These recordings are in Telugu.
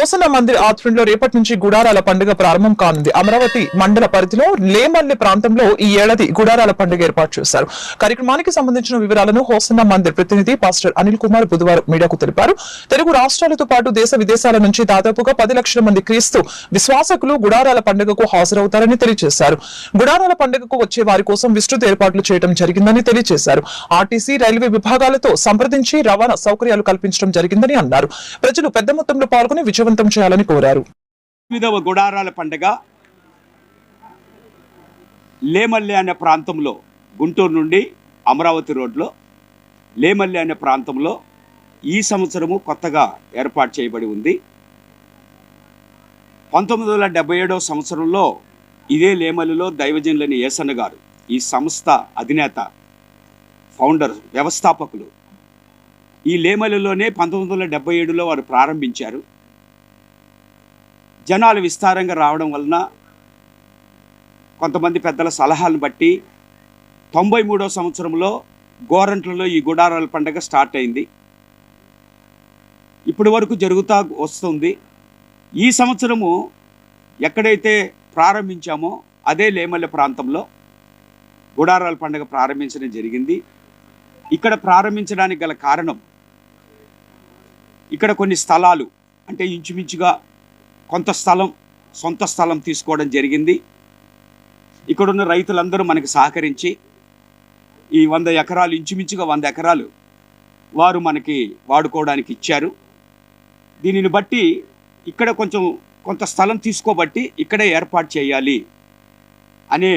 కోసల మందిర్ ఆధ్వర్యంలో రేపటి నుంచి గుడారాల పండుగ ప్రారంభం కానుంది. అమరావతి మండల పరిధిలో లేమల్లె ప్రాంతంలో ఈ ఏడాది గుడారాల పండుగ ఏర్పాటు చేశారు. కార్యక్రమానికి సంబంధించిన వివరాలను హోసన్న మందిర్ ప్రతినిధి పాస్టర్ అనిల్ కుమార్ బుధవారం మీడియాకు తెలిపారు. తెలుగు రాష్ట్రాలతో పాటు దేశ విదేశాల నుంచి దాదాపుగా పది లక్షల మంది క్రీస్తు విశ్వాసకులు గుడారాల పండుగకు హాజరవుతారని తెలియజేశారు. గుడారాల పండుగకు వచ్చే వారి కోసం విస్తృత ఏర్పాట్లు చేయడం జరిగిందని తెలియజేశారు. ఆర్టీసీ రైల్వే విభాగాలతో సంప్రదించి రవాణా సౌకర్యాలు కల్పించడం జరిగిందని అన్నారు. ప్రజలు పెద్ద మొత్తంలో పాల్గొని విజయవంతం చేయాలని కోరారు. ఎనిమిదవ గుడారాల పండగ లేమల్లె అనే ప్రాంతంలో గుంటూరు నుండి అమరావతి రోడ్లో లేమల్లె అనే ప్రాంతంలో ఈ సంవత్సరము కొత్తగా ఏర్పాటు చేయబడి ఉంది. పంతొమ్మిది వందల డెబ్బై ఏడవ సంవత్సరంలో ఇదే లేమల్లిలో దైవజనులని ఏసన్న గారు ఈ సంస్థ అధినేత ఫౌండర్ వ్యవస్థాపకులు. ఈ లేమలిలోనే పంతొమ్మిది వందల డెబ్బై ఏడులో వారు ప్రారంభించారు. జనాలు విస్తారంగా రావడం వలన కొంతమంది పెద్దల సలహాలను బట్టి తొంభై మూడో సంవత్సరంలో గోరంట్లలో ఈ గుడారాల పండగ స్టార్ట్ అయింది. ఇప్పటి వరకు జరుగుతూ వస్తుంది. ఈ సంవత్సరము ఎక్కడైతే ప్రారంభించామో అదే లేమల్లె ప్రాంతంలో గుడారాల పండుగ ప్రారంభించడం జరిగింది. ఇక్కడ ప్రారంభించడానికి గల కారణం ఇక్కడ కొన్ని స్థలాలు అంటే ఇంచుమించుగా కొంత స్థలం సొంత స్థలం తీసుకోవడం జరిగింది. ఇక్కడున్న రైతులందరూ మనకి సహకరించి ఈ వంద ఎకరాలు ఇంచుమించుగా వంద ఎకరాలు వారు మనకి వాడుకోవడానికి ఇచ్చారు. దీనిని బట్టి ఇక్కడ కొంచెం కొంత స్థలం తీసుకోబట్టి ఇక్కడే ఏర్పాటు చేయాలి అనే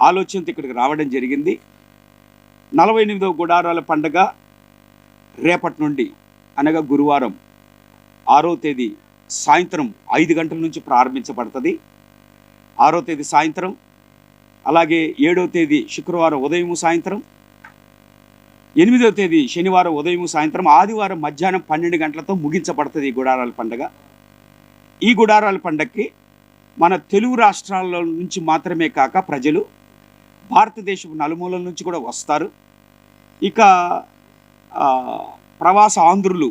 ఆలోచనతో ఇక్కడికి రావడం జరిగింది. నలభై ఎనిమిదవ గుడారాల పండగ రేపటి నుండి అనగా గురువారం ఆరో తేదీ సాయంత్రం ఐదు గంటల నుంచి ప్రారంభించబడుతుంది. ఆరో తేదీ సాయంత్రం అలాగే ఏడో తేదీ శుక్రవారం ఉదయం సాయంత్రం ఎనిమిదవ తేదీ శనివారం ఉదయం సాయంత్రం ఆదివారం మధ్యాహ్నం పన్నెండు గంటలతో ముగించబడుతుంది ఈ గుడారాల పండగ. ఈ గుడారాల పండగకి మన తెలుగు రాష్ట్రాల నుంచి మాత్రమే కాక ప్రజలు భారతదేశపు నలుమూలల నుంచి కూడా వస్తారు. ఇక ప్రవాస ఆంధ్రులు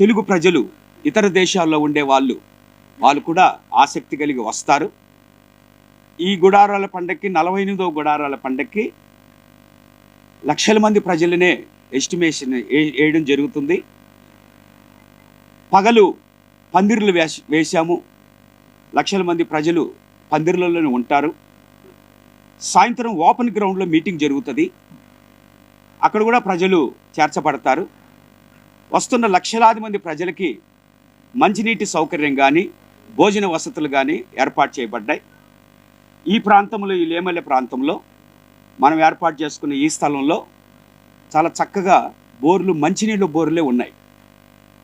తెలుగు ప్రజలు ఇతర దేశాల్లో ఉండే వాళ్ళు వాళ్ళు కూడా ఆసక్తి కలిగి వస్తారు. ఈ గుడారాల పండక్కి నలభై ఎనిమిదవ గుడారాల పండక్కి లక్షల మంది ప్రజలనే ఎస్టిమేషన్ వేయడం జరుగుతుంది. పగలు పందిర్లు వేసి వేశాము. లక్షల మంది ప్రజలు పందిర్లలోనే ఉంటారు. సాయంత్రం ఓపెన్ గ్రౌండ్లో మీటింగ్ జరుగుతుంది. అక్కడ కూడా ప్రజలు చేర్చబడతారు. వస్తున్న లక్షలాది మంది ప్రజలకి మంచినీటి సౌకర్యం కానీ భోజన వసతులు కానీ ఏర్పాటు చేయబడ్డాయి. ఈ ప్రాంతంలో ఈ లేమల్లె ప్రాంతంలో మనం ఏర్పాటు చేసుకున్న ఈ స్థలంలో చాలా చక్కగా బోర్లు మంచినీళ్ళ బోర్లే ఉన్నాయి.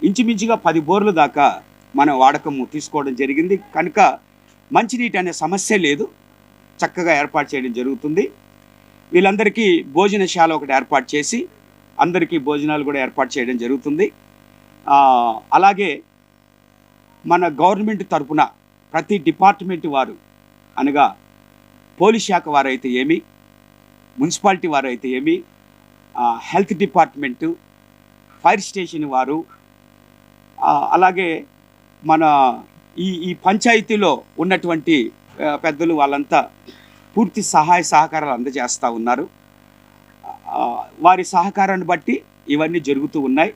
ఇంచుమించుగా పది బోర్లు దాకా మనం వాడకము తీసుకోవడం జరిగింది. కనుక మంచినీటి అనే సమస్య లేదు. చక్కగా ఏర్పాటు చేయడం జరుగుతుంది. వీళ్ళందరికీ భోజనశాల ఒకటి ఏర్పాటు చేసి అందరికీ భోజనాలు కూడా ఏర్పాటు చేయడం జరుగుతుంది. అలాగే మన గవర్నమెంట్ తరపున ప్రతి డిపార్ట్మెంట్ వారు అనగా పోలీస్ శాఖ వారైతే ఏమి మున్సిపాలిటీ వారు అయితే ఏమి హెల్త్ డిపార్ట్మెంటు ఫైర్ స్టేషన్ వారు అలాగే మన ఈ ఈ పంచాయతీలో ఉన్నటువంటి పెద్దలు వాళ్ళంతా పూర్తి సహాయ సహకారాలు అందజేస్తూ ఉన్నారు. వారి సహకారాన్ని బట్టి ఇవన్నీ జరుగుతూ ఉన్నాయి.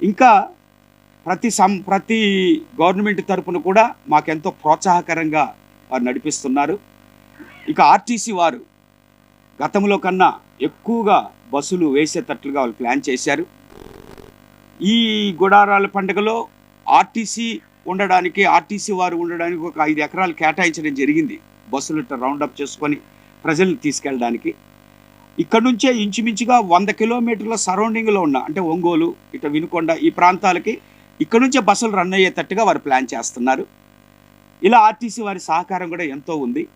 ఇంకా ప్రతి సం ప్రతి గవర్నమెంట్ తరపున కూడా మాకెంతో ప్రోత్సాహకరంగా వారు నడిపిస్తున్నారు. ఇక ఆర్టీసీ వారు గతంలో కన్నా ఎక్కువగా బస్సులు వేసేటట్లుగా వాళ్ళు ప్లాన్ చేశారు. ఈ గుడారాల పండుగలో ఆర్టీసీ ఉండడానికి ఆర్టీసీ వారు ఉండడానికి ఒక ఐదు ఎకరాలు కేటాయించడం జరిగింది. బస్సులు ఇట్లా రౌండప్ చేసుకొని ప్రజల్ని తీసుకెళ్ళడానికి. ఇక్కడ నుంచే ఇంచుమించుగా వంద కిలోమీటర్ల సరౌండింగ్లో ఉన్న అంటే ఒంగోలు ఇట వినుకొండ ఈ ప్రాంతాలకి ఇక్కడ నుంచే బస్సులు రన్ అయ్యేటట్టుగా వారు ప్లాన్ చేస్తున్నారు. ఇలా ఆర్టీసీ వారి సహకారం కూడా ఎంతో ఉంది.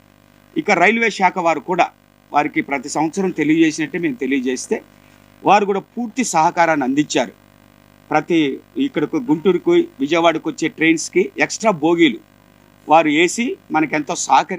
ఇక రైల్వే శాఖ వారు కూడా వారికి ప్రతి సంవత్సరం తెలియజేసినట్టే మేము తెలియజేస్తే వారు కూడా పూర్తి సహకారాన్ని అందించారు. ప్రతి ఇక్కడకు గుంటూరుకు విజయవాడకు వచ్చే ట్రైన్స్కి ఎక్స్ట్రా బోగీలు వారు వేసి మనకెంతో సహకరి